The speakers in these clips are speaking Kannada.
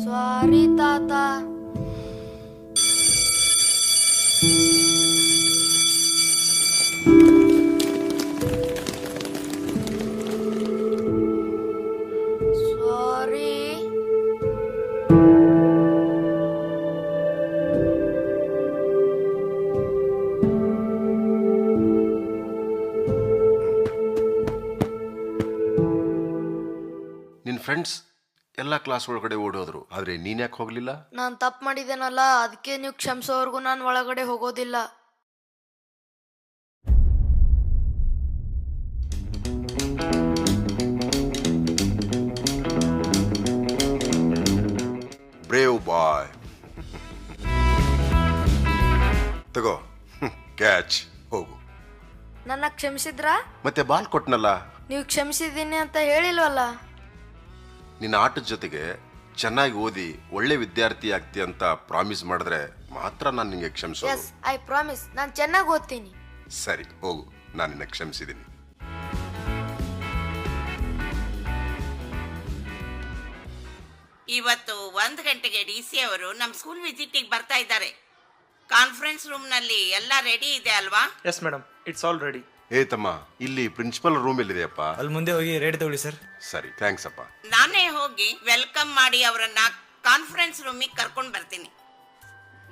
Suari Tata ಎಲ್ಲ ಕ್ಲಾಸ್ ಒಳಗಡೆ ಓಡೋದ್ರು. ಆದರೆ ನೀನ್ಯಾಕೆ ಹೋಗಲಿಲ್ಲ? ನಾನು ತಪ್ಪು ಮಾಡಿದ್ದೇನಲ್ಲ ಅದಕ್ಕೆ ನೀವು ಕ್ಷಮಿಸೋವರೆಗೂ ನಾನು ಒಳಗಡೆ ಹೋಗೋದಿಲ್ಲ. ಬ್ರೇವ್ ಬಾಯ್ ತಗೋ ಕ್ಯಾಚ್ ಹೋಗು. ನನ್ನ ಕ್ಷಮಿಸಿದ್ರಾ? ಮತ್ತೆ ಬಾಲ್ ಕೊಟ್ನಲ್ಲ? ನೀವು ಕ್ಷಮಿಸಿದ್ದೀನಿ ಅಂತ ಹೇಳಿಲ್ವಲ್ಲ? ನಿನ್ನ ಆಟದ ಜೊತೆಗೆ ಚೆನ್ನಾಗಿ ಓದಿ ಒಳ್ಳೆ ವಿದ್ಯಾರ್ಥಿ ಆಗ್ತಿ ಅಂತ ಪ್ರಾಮಿಸ್ ಮಾಡಿದ್ರೆ ಮಾತ್ರ ನಾನು ನಿಂಗೆ ಕ್ಷಮಿಸೋದು. ಎಸ್ ಐ ಪ್ರಾಮಿಸ್ ನಾನು ಚೆನ್ನಾಗಿ ಓದ್ತೀನಿ. ಸರಿ ಹೋಗು. ನಾನು ನಿನ್ನ ಕ್ಷಮಿಸಿದ್ದೀನಿ ಇವತ್ತು ಒಂದು ಗಂಟೆಗೆ ಡಿ ಸಿ ಅವರು ನಮ್ಮ ಸ್ಕೂಲ್ ವಿಸಿಟಿಗೆ ಬರ್ತಾ ಇದ್ದಾರೆ. ಕಾನ್ಫರೆನ್ಸ್ ರೂಮ್ನಲ್ಲಿ ಎಲ್ಲ ರೆಡಿ ಇದೆ ಅಲ್ವಾ? Yes madam it's all ready ಏ ತಮ್ಮ ಇಲ್ಲಿ ಪ್ರಿನ್ಸಿಪಲ್ ರೂಮ್ ಎಲ್ಲಿದೆಯಪ್ಪ? ಅಲ್ಲಿ ಮುಂದೆ ಹೋಗಿ ರೇಟ್ ತಗೊಳ್ಳಿ ಸರ್. ಸರಿ ಥ್ಯಾಂಕ್ಸ್ ಅಪ್ಪ. ನಾನೇ ಹೋಗಿ ವೆಲ್ಕಮ್ ಮಾಡಿ ಅವರನ್ನ ಕಾನ್ಫರೆನ್ಸ್ ರೂಮಿಗೆ ಕರ್ಕೊಂಡು ಬರ್ತೀನಿ.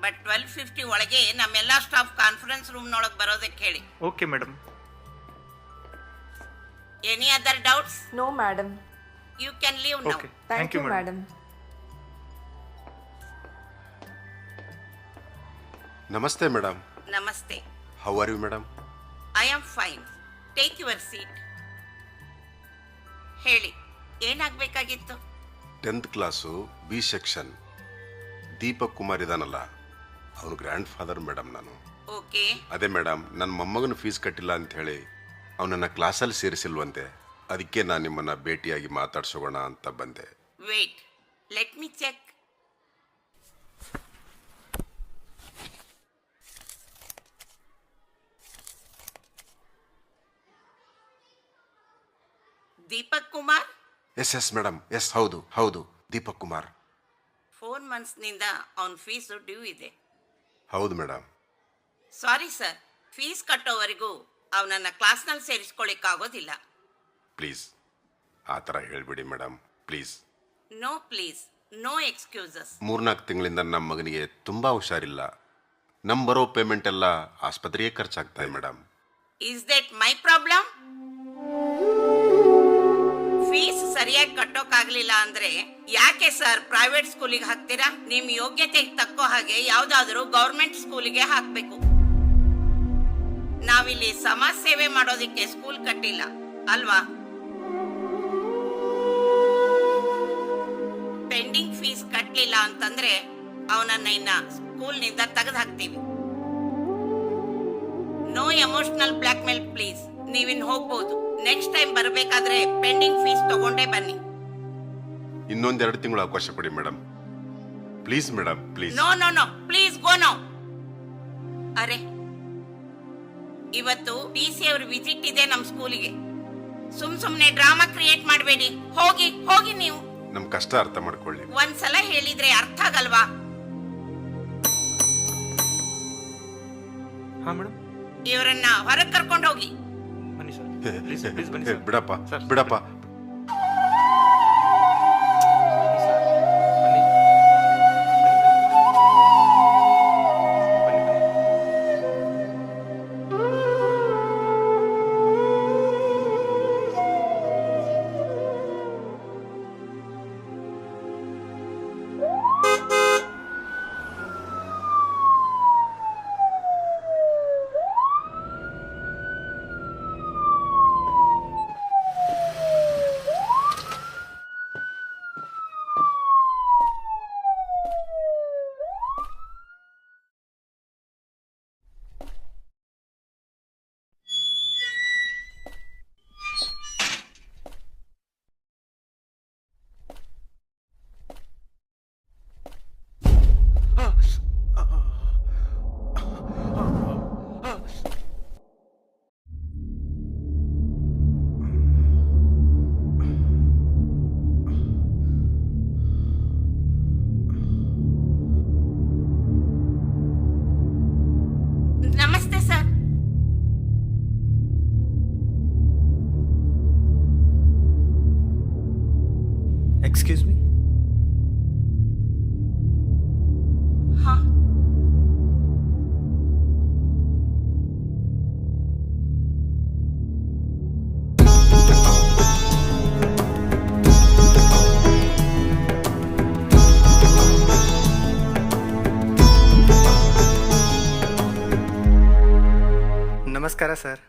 ಬಟ್ ಟ್ವೆಲ್ ಫಿಫ್ಟಿ ಒಳಗೆ ನಮ್ಮೆಲ್ಲ ಸ್ಟಾಫ್ ಕಾನ್ಫರೆನ್ಸ್ ರೂಮ್ನೊಳಗೆ ಬರೋದಕ್ಕೆ ಹೇಳಿ okay madam any other doubts no madam you can leave now okay thank you madam madam ನಮಸ್ತೆ ಮೇಡಮ್ ನಮಸ್ತೆ. How are you madam I am fine take your seat ಹೇಳಿ ಏನಾಗಬೇಕಾಗಿತ್ತು? Tenth class B section Deepak Kumar ಇದಾನಲ್ಲ ಅವನು ಗ್ರ್ಯಾಂಡ್ ಫಾದರ್ ಮೇಡಮ್ ನಾನು. ಓಕೆ. ಅದೇ ಮೇಡಮ್ ನನ್ನ ಮೊಮ್ಮಗನ ಫೀಸ್ ಕಟ್ಟಿಲ್ಲ ಅಂತ ಹೇಳಿ ಅವನನ್ನ ಕ್ಲಾಸಲ್ಲಿ ಸೇರಿಸಿಲ್ವಂತೆ. ಅದಕ್ಕೆ ನಾನು ನಿಮ್ಮನ್ನ ಭೇಟಿಯಾಗಿ ಮಾತಾಡ್ಸೋಣ ಅಂತ ಬಂದೆ. Wait let me check Deepak Kumar? Yes yes madam yes ಹೌದು ಹೌದು ದೀಪಕ್ ಕುಮಾರ್. ಫೋರ್ ಮಂತ್ಸ್ನಿಂದ ಅವನ್ ಫೀಸ್ ಡ್ಯೂ ಇದೆ. ಹೌದು ಮೇಡಮ್ ಸಾರಿ ಸರ್ ಫೀಸ್ ಕಟ್ಟೋವರೆಗೂ ಅವನನ್ನ ಕ್ಲಾಸ್ನಲ್ಲಿ ಸೇರಿಸ್ಕೊಳ್ಳಿಕ್ಕಾಗೋದಿಲ್ಲ ಪ್ಲೀಸ್ ಆ ಥರ ಹೇಳ್ಬಿಡಿ madam please no please no excuses ಮೂರ್ನಾಲ್ಕು ತಿಂಗಳಿಂದ ನಮ್ಮ ಮಗನಿಗೆ ತುಂಬ ಹುಷಾರಿಲ್ಲ. ನಮ್ಮ ಬರೋ ಪೇಮೆಂಟ್ ಎಲ್ಲ ಆಸ್ಪತ್ರೆಗೆ ಖರ್ಚಾಗ್ತಾ ಇದೆ madam is that my problem ಸರಿಯಾಗಿ ಕಟ್ಟೋಕ್ಕಾಗ್ಲಿಲ್ಲ ಅಂದ್ರೆ ಯಾಕೆ ಸರ್ ಪ್ರೈವೇಟ್ ಸ್ಕೂಲಿಗೆ ಹಾಕ್ತೀರಾ? ನಿಮ್ ಯೋಗ್ಯತೆಗೆ ತಕ್ಕೋ ಹಾಗೆ ಯಾವ್ದಾದ್ರು ಗೌರ್ಮೆಂಟ್ ಸ್ಕೂಲಿಗೆ ಹಾಕ್ಬೇಕು. ನಾವಿಲ್ಲಿ ಸಮಾಜ ಸೇವೆ ಮಾಡೋದಿಕ್ಕೆ ಸ್ಕೂಲ್ ಕಟ್ಟಿಲ್ಲ, ಅಲ್ವಾ? ಪೆಂಡಿಂಗ್ ಫೀಸ್ ಕಟ್ಟಲಿಲ್ಲ ಅಂತಂದ್ರೆ ಅವನನ್ನ ಇನ್ನ ಸ್ಕೂಲ್ನಿಂದ ತೆಗೆದು ಹಾಕ್ತೀವಿ no emotional blackmail please ನೀವಿನ್ ಹೋಗ್ಬೋದು. ನೆಕ್ಸ್ಟ್ ಟೈಮ್ ಬರಬೇಕಾದ್ರೆ ಪೆಂಡಿಂಗ್ ಫೀಸ್ ತಗೊಂಡೇ ಬನ್ನಿ. ಇನ್ನೊಂದೆರಡು ತಿಂಗಳು ಅವಕಾಶ ಕೊಡಿ madam please madam please no no no please go no ಅರೆ ಇವತ್ತು ಡಿ ಸಿ ಅವ್ರ ವಿಸಿಟ್ ಇದೆ ನಮ್ ಸ್ಕೂಲಿಗೆ. ಸುಮ್ ಸುಮ್ನೆ ಡ್ರಾಮಾ ಕ್ರಿಯೇಟ್ ಮಾಡಬೇಡಿ. ಹೋಗಿ ಹೋಗಿ ನೀವು. ನಮ್ಮ ಕಷ್ಟ ಅರ್ಥ ಮಾಡ್ಕೊಳ್ಳಿ. ಒಂದ್ಸಲ ಹೇಳಿದ್ರೆ ಅರ್ಥ ಆಗಲ್ವಾ? ಹಾ ಮೇಡಮ್ ಇವರನ್ನ ಹೊರಗೆ ಕರ್ಕೊಂಡು ಹೋಗಿ. ಬನ್ನಿ ಸರ್. ಪ್ಲೀಸ್ ಪ್ಲೀಸ್ ಬನ್ನಿ ಸರ್. ಬಿಡಪ್ಪ ಬಿಡಪ್ಪ. ఎక్స్క్యూజ్ మీ నమస్కారం సార్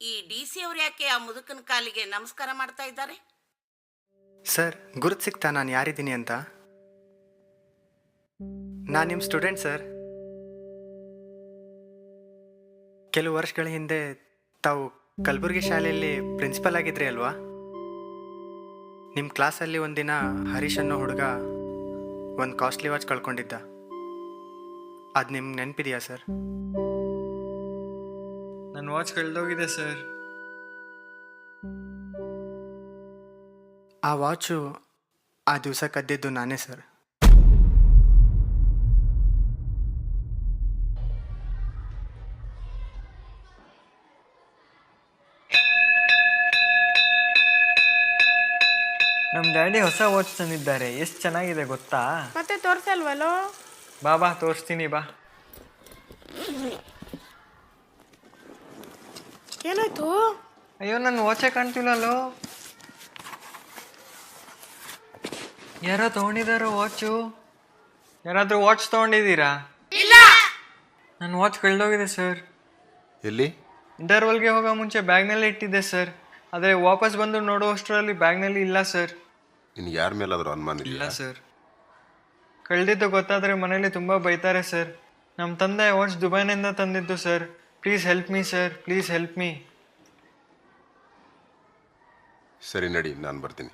ಈ ಡಿ ಸಿ ಅವ್ರು ಯಾಕೆ ಆ ಮುದುಕನ ಕಾಲಿಗೆ ನಮಸ್ಕಾರ ಮಾಡ್ತಾ ಇದ್ದಾರೆ? ಸರ್ ಗುರುತು ಸಿಗ್ತಾ ನಾನು ಯಾರಿದ್ದೀನಿ ಅಂತ? ನಾನು ನಿಮ್ಮ ಸ್ಟೂಡೆಂಟ್ ಸರ್. ಕೆಲವು ವರ್ಷಗಳ ಹಿಂದೆ ತಾವು ಕಲಬುರಗಿ ಶಾಲೆಯಲ್ಲಿ ಪ್ರಿನ್ಸಿಪಲ್ ಆಗಿದ್ರಿ ಅಲ್ವಾ? ನಿಮ್ಮ ಕ್ಲಾಸಲ್ಲಿ ಒಂದಿನ ಹರೀಶ್ ಅನ್ನೋ ಹುಡುಗ ಒಂದು ಕಾಸ್ಟ್ಲಿ ವಾಚ್ ಕಳ್ಕೊಂಡಿದ್ದ. ಅದು ನಿಮ್ಗೆ ನೆನಪಿದೆಯಾ ಸರ್? ನನ್ನ ವಾಚ್ ಕಳೆದೋಗಿದೆ ಸರ್. ಆ ವಾಚು ಆ ದಿವಸ ಕದ್ದಿದ್ದು ನಾನೇ ಸರ್. ನಮ್ಮ ಡ್ಯಾಡಿ ಹೊಸ ವಾಚ್ ತಂದಿದ್ದಾರೆ. ಎಷ್ಟು ಚೆನ್ನಾಗಿದೆ ಗೊತ್ತಾ? ಮತ್ತೆ ತೋರ್ಸಲ್ವಲ್ಲೋ? ಬಾ ಬಾ ತೋರಿಸ್ತೀನಿ ಬಾ. ಏನಾಯ್ತು? ಅಯ್ಯೋ ನನ್ನ ವಾಚೇ ಕಾಣ್ತಿಲ್ಲಲ್ಲೋ. ಯಾರೋ ತಗೊಂಡಿದ್ದಾರೋ ವಾಚು ಯಾರಾದರೂ ವಾಚ್ ತೊಗೊಂಡಿದ್ದೀರಾ? ನನ್ನ ವಾಚ್ ಕಳೆದೋಗಿದೆ ಸರ್ ಎಲ್ಲಿ? ಇಂಟರ್ವಲ್ಗೆ ಹೋಗೋ ಮುಂಚೆ ಬ್ಯಾಗ್ನಲ್ಲಿ ಇಟ್ಟಿದ್ದೆ ಸರ್ ಆದರೆ ವಾಪಸ್ ಬಂದು ನೋಡುವಷ್ಟರಲ್ಲಿ ಬ್ಯಾಗ್ನಲ್ಲಿ ಇಲ್ಲ ಸರ್ ನಿನ್ಗೆ ಯಾರ ಮೇಲಾದರೂ ಅನುಮಾನ ಇಲ್ಲ ಸರ್ ಕಳೆದಿದ್ದು ಗೊತ್ತಾದರೆ ಮನೇಲಿ ತುಂಬ ಬೈತಾರೆ ಸರ್ ನಮ್ಮ ತಂದೆ ವಾಚ್ ದುಬೈನಿಂದ ತಂದಿದ್ದು sir please help me sir please help me ಸರಿ ನಡಿ ನಾನು ಬರ್ತೀನಿ.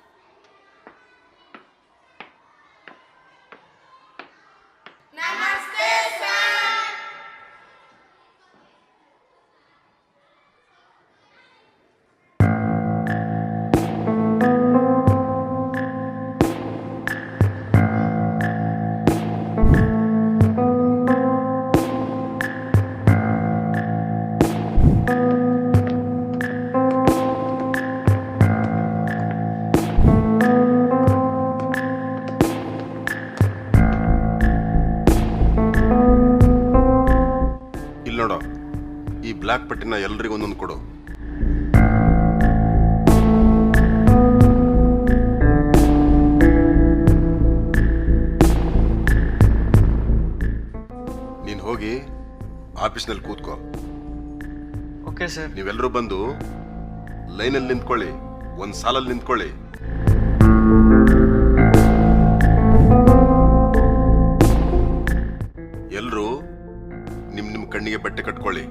ಎಲ್ರಿಗೂ ಒಂದೊಂದು ಕೊಡು. ನೀನು ಹೋಗಿ ಆಫೀಸ್ನಲ್ಲಿ ಕೂತ್ಕೋ. Okay sir. ನೀವೆಲ್ಲರೂ ಬಂದು ಲೈನಲ್ಲಿ ನಿಂತ್ಕೊಳ್ಳಿ ಒಂದು ಸಾಲಲ್ಲಿ ನಿಂತ್ಕೊಳ್ಳಿ. ಎಲ್ಲರೂ ನಿಮ್ಮ ನಿಮ್ಮ ಕಣ್ಣಿಗೆ ಬಟ್ಟೆ ಕಟ್ಕೊಳ್ಳಿ.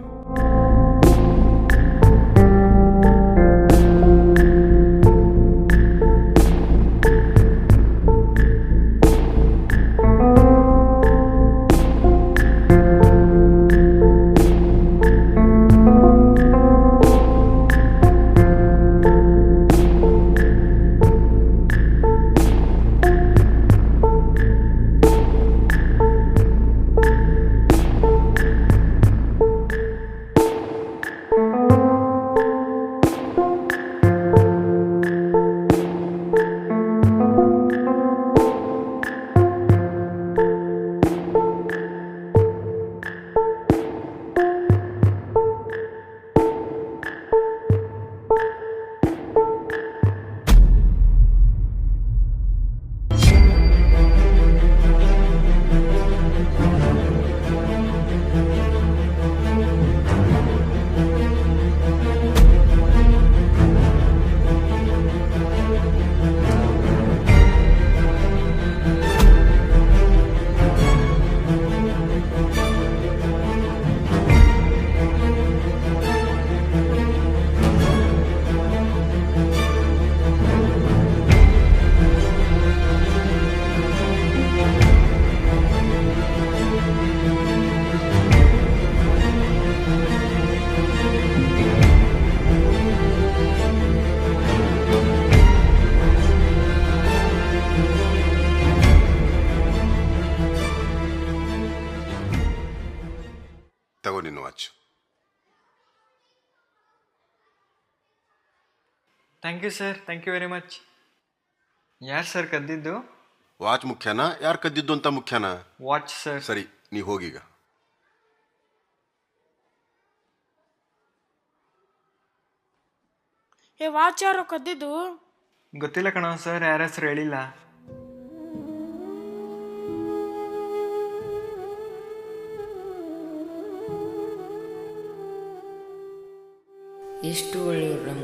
Thank you sir thank you very much ಯಾರು ಸರ್ ಕದ್ದಿದ್ದು? ವಾಚ್ ಮುಖ್ಯನಾ? ಯಾರು ಕದ್ದಿದ್ದು ಅಂತ ಮುಖ್ಯನಾ? ವಾಚ್ ಸರ್ ಸರಿ ನೀ ಹೋಗೀಗ. ಏ ವಾಚ್ ಯಾರು ಕದ್ದಿದ್ದು? ಗೊತ್ತಿಲ್ಲ ಕಣ ಸರ್ ಯಾರ ಹೆಸರು ಹೇಳಿಲ್ಲ. ಎಷ್ಟು ಒಳ್ಳೆಯವ್ರು ನಮ್ಮ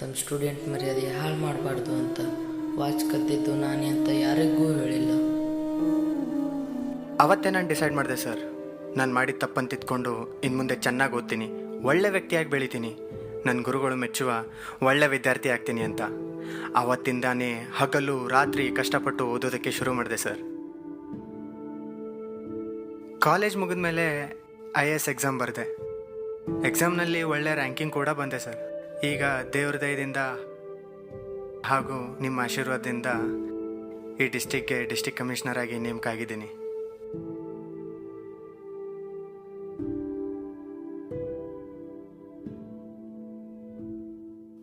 ತಮ್ಮ ಸ್ಟೂಡೆಂಟ್ ಮರ್ಯಾದೆ ಹಾಳು ಮಾಡಬಾರ್ದು ಅಂತ ವಾಚ್ ಕದ್ದಿದ್ದು ನಾನೇ ಅಂತ ಯಾರಿಗೂ ಹೇಳಿಲ್ಲ. ಅವತ್ತೇ ನಾನು ಡಿಸೈಡ್ ಮಾಡಿದೆ ಸರ್. ನಾನು ಮಾಡಿದ ತಪ್ಪನ್ನು ತಿದ್ಕೊಂಡು ಇನ್ನು ಮುಂದೆ ಚೆನ್ನಾಗಿ ಓದ್ತೀನಿ, ಒಳ್ಳೆ ವ್ಯಕ್ತಿಯಾಗಿ ಬೆಳಿತೀನಿ. ನನ್ನ ಗುರುಗಳು ಮೆಚ್ಚುವ ಒಳ್ಳೆ ವಿದ್ಯಾರ್ಥಿ ಆಗ್ತೀನಿ ಅಂತ. ಆವತ್ತಿಂದಾನೇ ಹಗಲು ರಾತ್ರಿ ಕಷ್ಟಪಟ್ಟು ಓದೋದಕ್ಕೆ ಶುರು ಮಾಡಿದೆ ಸರ್. ಕಾಲೇಜ್ ಮುಗಿದ ಮೇಲೆ ಐ ಎ ಎಸ್ ಎಕ್ಸಾಮ್ ಬರೆದೆ. ಎಕ್ಸಾಮ್ನಲ್ಲಿ ಒಳ್ಳೆ ರ್ಯಾಂಕಿಂಗ್ ಕೂಡ ಬಂದೆ ಸರ್. ಈಗ ದೇವ್ರ ದಯದಿಂದ ಹಾಗೂ ನಿಮ್ಮ ಆಶೀರ್ವಾದದಿಂದ ಈ ಡಿಸ್ಟಿಕ್ಗೆ ಡಿಸ್ಟಿಕ್ ಕಮಿಷನರ್ ಆಗಿ ನೇಮಕ ಆಗಿದ್ದೀನಿ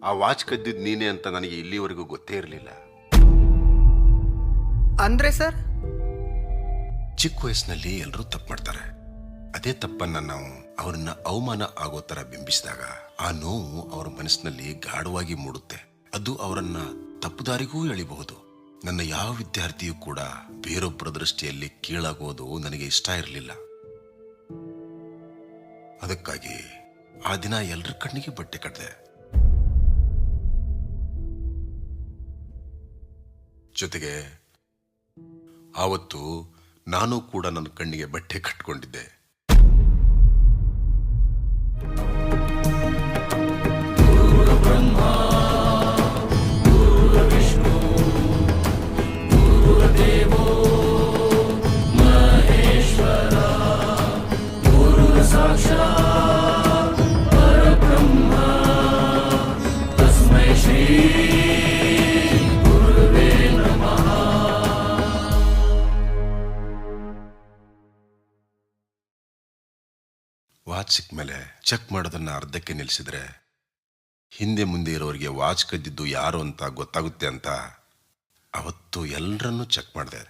ಆ ವಾಚ್ ಕದ್ದಿದ್ ನೀನೆ ಅಂತ ನನಗೆ ಇಲ್ಲಿವರೆಗೂ ಗೊತ್ತೇ ಇರಲಿಲ್ಲ. ಅಂದ್ರೆ ಸರ್? ಚಿಕ್ಕ ವಯಸ್ಸಿನಲ್ಲಿ ಎಲ್ಲರೂ ತಪ್ಪು ಮಾಡ್ತಾರೆ. ಅದೇ ತಪ್ಪನ್ನ ನಾವು ಅವರನ್ನ ಅವಮಾನ ಆಗೋ ಥರ ಬಿಂಬಿಸಿದಾಗ ಆ ನೋವು ಅವರ ಮನಸ್ಸಿನಲ್ಲಿ ಗಾಢವಾಗಿ ಮೂಡುತ್ತೆ. ಅದು ಅವರನ್ನ ತಪ್ಪು ದಾರಿಗೂ ಎಳಿಬಹುದು. ನನ್ನ ಯಾವ ವಿದ್ಯಾರ್ಥಿಯೂ ಕೂಡ ಬೇರೊಬ್ಬರ ದೃಷ್ಟಿಯಲ್ಲಿ ಕೀಳಾಗೋದು ನನಗೆ ಇಷ್ಟ ಇರಲಿಲ್ಲ. ಅದಕ್ಕಾಗಿ ಆ ದಿನ ಎಲ್ಲರ ಕಣ್ಣಿಗೆ ಬಟ್ಟೆ ಕಟ್ಟಿದೆ ಜೊತೆಗೆ, ಆವತ್ತು ನಾನು ಕೂಡ ನನ್ನ ಕಣ್ಣಿಗೆ ಬಟ್ಟೆ ಕಟ್ಕೊಂಡಿದ್ದೆ. ವಾಚ್ ಸಿಕ್ಕ ಚೆಕ್ ಮಾಡೋದನ್ನ ಅರ್ಧಕ್ಕೆ ನಿಲ್ಲಿಸಿದ್ರೆ ಹಿಂದೆ ಮುಂದೆ ಇರೋರಿಗೆ ವಾಚ್ ಕದ್ದಿದ್ದು ಯಾರು ಅಂತ ಗೊತ್ತಾಗುತ್ತೆ ಅಂತ ಅವತ್ತು ಎಲ್ಲರನ್ನೂ ಚೆಕ್ ಮಾಡಿದೆ.